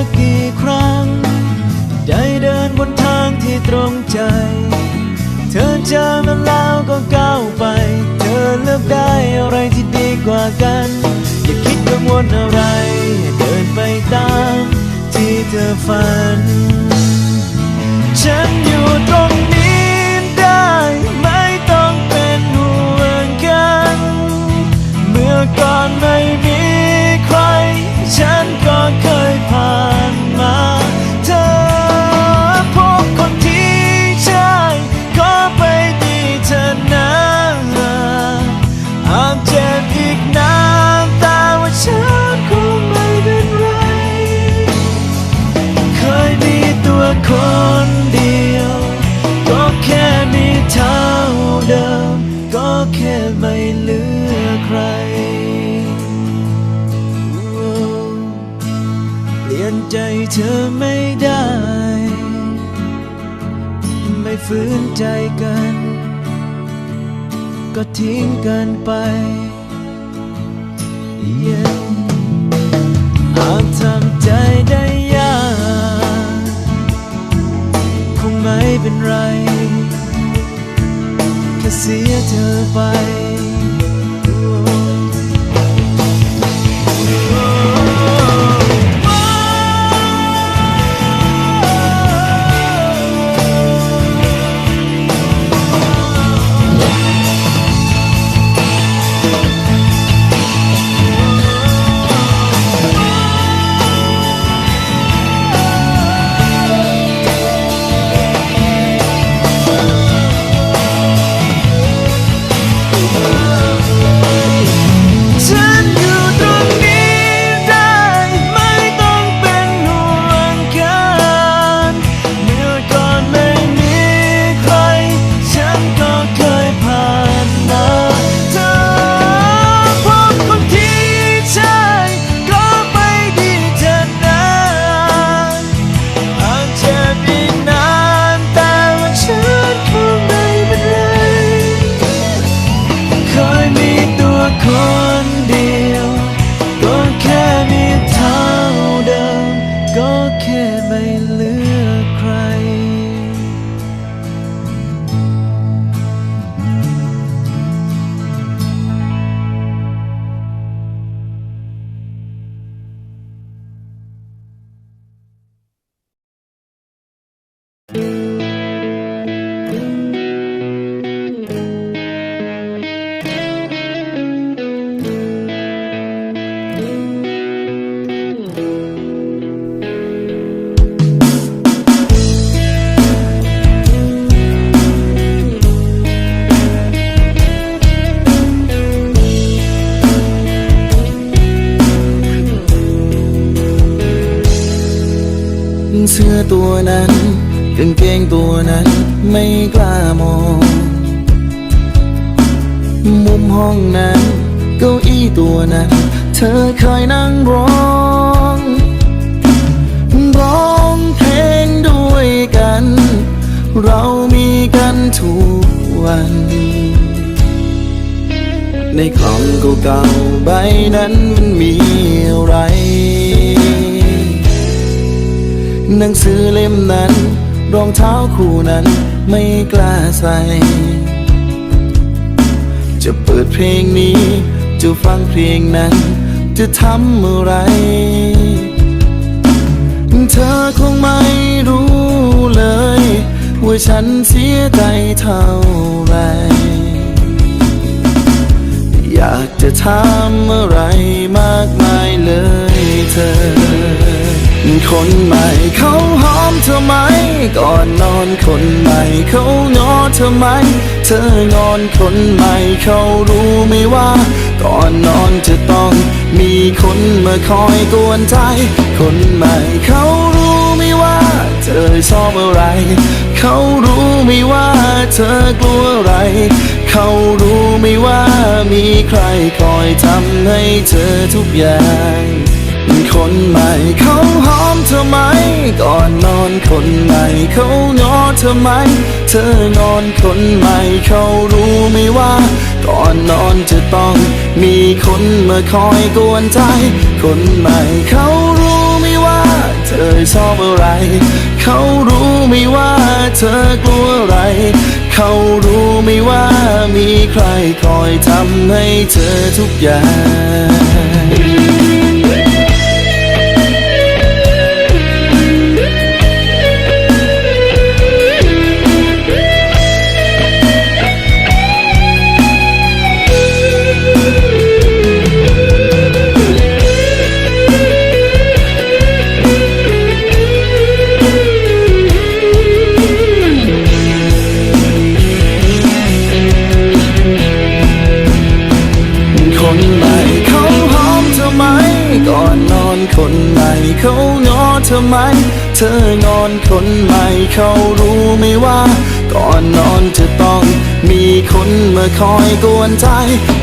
สักกี่ครั้ง ได้เดินบนทางที่ตรงใจ เธอเจอมันแล้วก็ก้าวไป เธอเลือกได้อะไรที่ดีกว่ากัน อย่าคิดกังวลอะไร เดินไปตามที่เธอฝัน ฉันอยู่ตรงนี้ ธอไม่ได้ ไม่ฝืนใจกัน ก็ทิ้งกันไป Yeah อาจทำใจได้ยากคงไม่เป็นไร แค่เสียเธอไป เสื้อตัวนั้นกางเกงตัวนั้นไม่กล้ามอง มุมห้องนั้นเก้าอี้ตัวนั้น เธอเคยนั่งร้องร้องเพลงด้วยกัน เรามีกันทุกวัน ในคอมเก่าๆใบนั้นมันมีอะไร หนังสือเล่มนั้น รองเท้าคู่นั้นไม่กล้าใส่ จะเปิดเพลงนี้ จะฟังเพลงนั้น จะทำอะไร เธอคงไม่รู้เลย ว่าฉันเสียใจเท่าไร อยากจะถามอะไรมากมายเลยเธอ คนใหม่เขาหอมเธอไหม ก่อนนอนคนใหม่เขางอเธอไหม เธองอนคนใหม่เขารู้ไหมว่า ก่อนนอนจะต้องมีคนมาคอยกวนใจ คนใหม่เขารู้ไหมว่า เธอชอบอะไร เขารู้ไหมว่า เธอกลัวอะไร เขารู้ไหมว่ามีใครคอยทำให้เธอทุกอย่าง คนใหม่เขาหอมเธอไหม ก่อนนอนคนใหม่เขางอเธอไหม เธองอนคนใหม่เขารู้ไหมว่า ก่อนนอนจะต้องมีคนมาคอยกวนใจ คนใหม่เขารู้ไหมว่า เธอชอบอะไร เขารู้ไหมว่าเธอกลัวอะไร เขารู้ไหมว่ามีใครคอยทำให้เธอทุกอย่าง คนมาคอยกวนใจ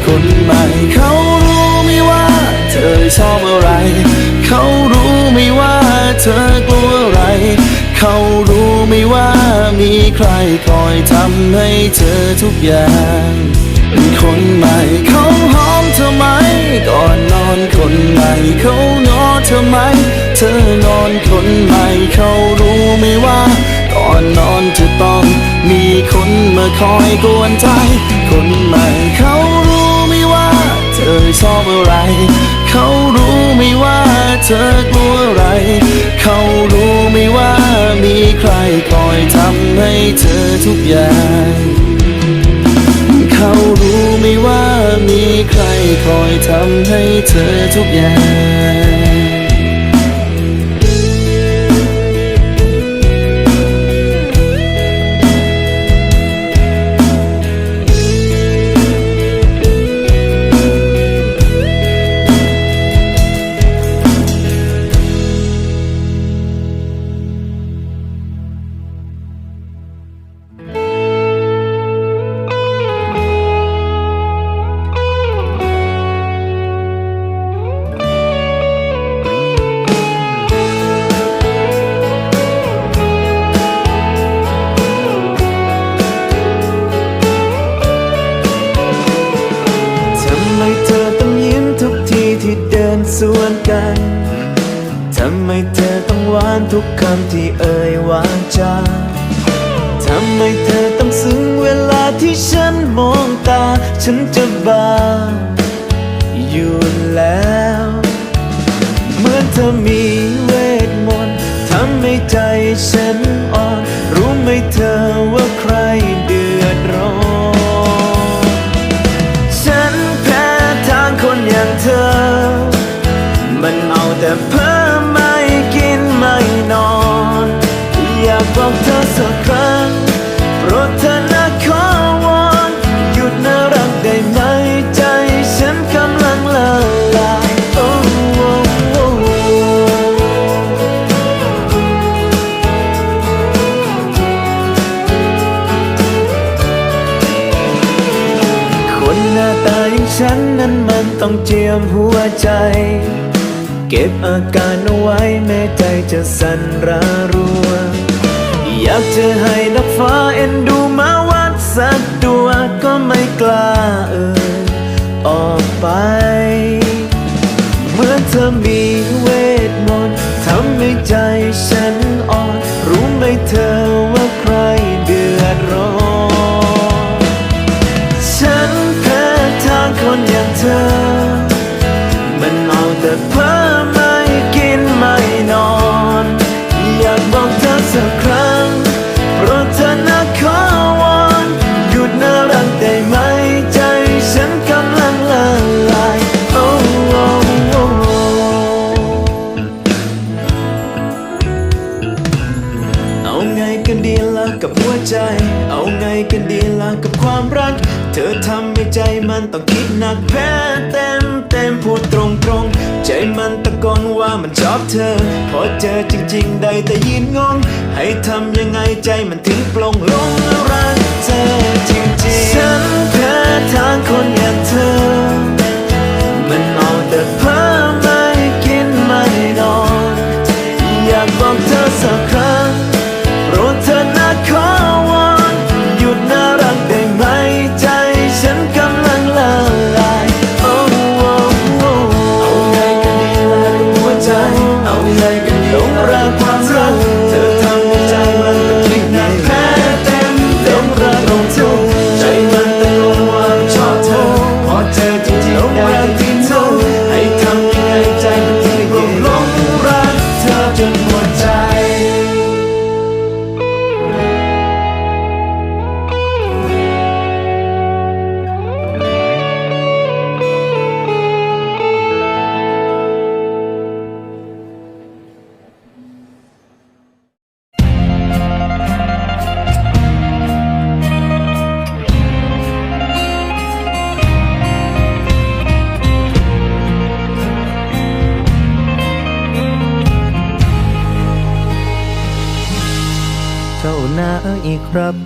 คนใหม่เขารู้ไหมว่าเธอชอบอะไร เขารู้ไหมว่าเธอกลัวอะไร เขารู้ไหมว่ามีใครคอยทำให้เธอทุกอย่างคนใหม่เขาหอมเธอไหมก่อนนอนคนใหม่เขางอเธอไหม เธองอนคนใหม่เขารู้ไหมว่าก่อนนอนจะต้องมีคนมาคอยกวนใจ คนใหม่ เขารู้ไหมว่าเธอชอบอะไร เขารู้ไหมว่าเธอกลัวอะไร เขารู้ไหมว่ามีใครคอยทำให้เธอทุกอย่าง เขารู้ไหมว่ามีใครคอยทำให้เธอทุกอย่าง เอ่ยวาจาทำไมเธอต้องซึ้งเวลาที่ฉันมองตา ฉันจะบ้าอยู่แล้ว เหมือนเธอมีเวทมนต์ทำให้ใจฉันอ่อน รู้ไหมเธอว่าใครเดือดร้อน มหัวใจ เก็บอาการเอาไว้แม้ใจจะสั่นระรัว อยากจะให้นักฟ้าเอ็นดูมาวัดสักตัวก็ไม่กล้าเอ่ยออกไปเมื่อเธอมีเวทมนต์ทำให้ใจฉันอ่อนรู้ไหมเธอ ธอ พอเจอจริง ๆ ได้แต่ยืนงง ให้ทำยังไงใจมันถึงปลงลง จ้านายครับ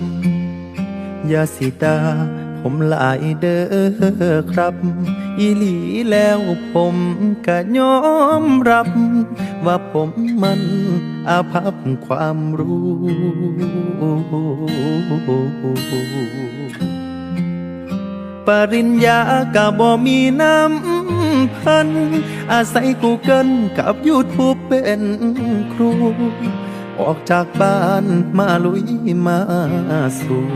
ยาสิดาผมหลายเด้อครับ อีหลีแล้วผมก็ยอมรับ ว่าผมมันอาภัพความรู้ ปริญญากะบ่มีน้ำพัน อาศัยกูเกิลกับ YouTube เป็นครู ออกจากบ้านมาลุยมาสู่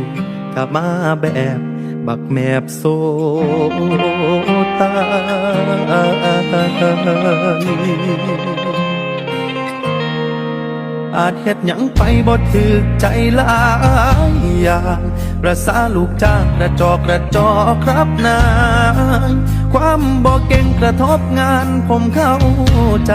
กลับมาแบบบักแมบโซตายอาจเฮ็ดหยังไปบ่ถึกใจหลายอย่างประสาลูกจ้างกระจอกกระจอกครับนาย ความบ่เก่งกระทบงานผมเข้าใจ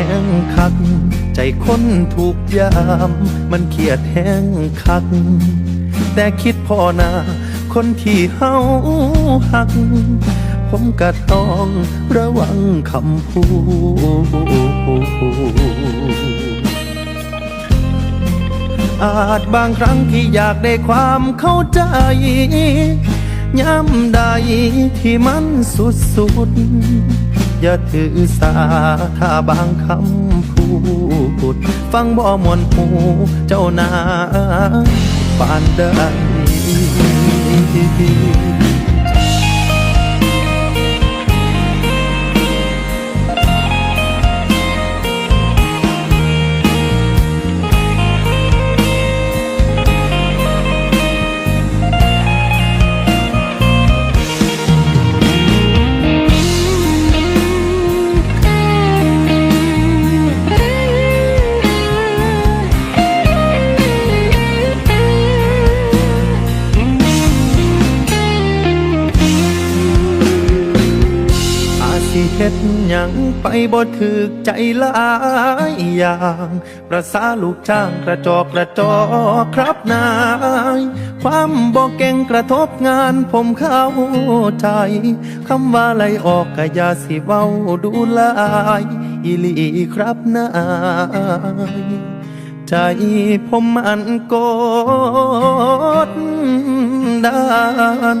แห้งคัก ใจคนถูกยาม มันเครียดแห้งคัก แต่คิดพอนาคนที่เฮาหัก ผมก็ต้องระวังคำพูดอาจบางครั้งที่อยากได้ความเข้าใจย้ำใดที่มันสุดสุดๆ อย่าถือสาถ้าบางคำพูด ฟังบ่มวนหูเจ้านาปานใด ไปบ่ถึกใจหลายอย่าง ประสาลูกจ้างกระจอกกระจอกครับนาย ความบ่เก่งกระทบงานผมเข้าใจคำว่าไลออกก็อย่าสิเว้าดูลายอีลีครับนายใจผมมันกดดัน